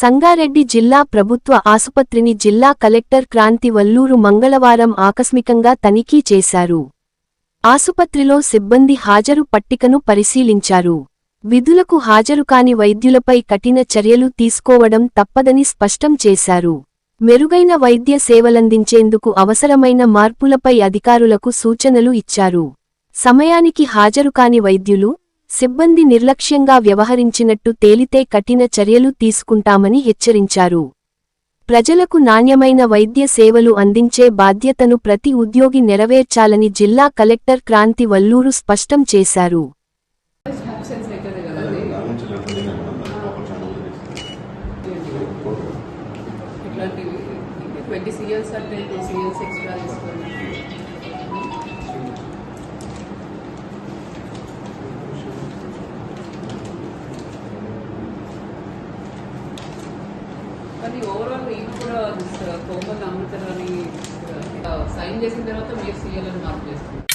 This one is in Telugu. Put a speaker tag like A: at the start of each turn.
A: సంగారెడ్డి జిల్లా ప్రభుత్వ ఆసుపత్రిని జిల్లా కలెక్టర్ క్రాంతి వల్లూరు మంగళవారం ఆకస్మికంగా తనిఖీ చేశారు. ఆసుపత్రిలో సిబ్బంది హాజరు పట్టికను పరిశీలించారు. విధులకు హాజరుకాని వైద్యులపై కఠిన చర్యలు తీసుకోవడం తప్పదని స్పష్టం చేశారు. మెరుగైన వైద్య సేవలందించేందుకు అవసరమైన మార్పులపై అధికారులకు సూచనలు ఇచ్చారు. సమయానికి హాజరుకాని వైద్యులు సిబ్బంది నిర్లక్ష్యంగా వ్యవహరించినట్టు తేలితే కఠిన చర్యలు తీసుకుంటామని హెచ్చరించారు. ప్రజలకు నాణ్యమైన వైద్య సేవలు అందించే బాధ్యతను ప్రతి ఉద్యోగి నెరవేర్చాలని జిల్లా కలెక్టర్ క్రాంతి వల్లూరు స్పష్టం చేశారు.
B: ట్వంటీ సీఎల్స్ అంటే టూ సీఎల్స్ ఎక్స్ట్రా తీసుకోండి. కానీ ఓవరాల్ మీరు కూడా కోమల్ అమృతరాని సైన్ చేసిన తర్వాత మీరు సీఎల్ అని మార్క్ చేస్తున్నారు.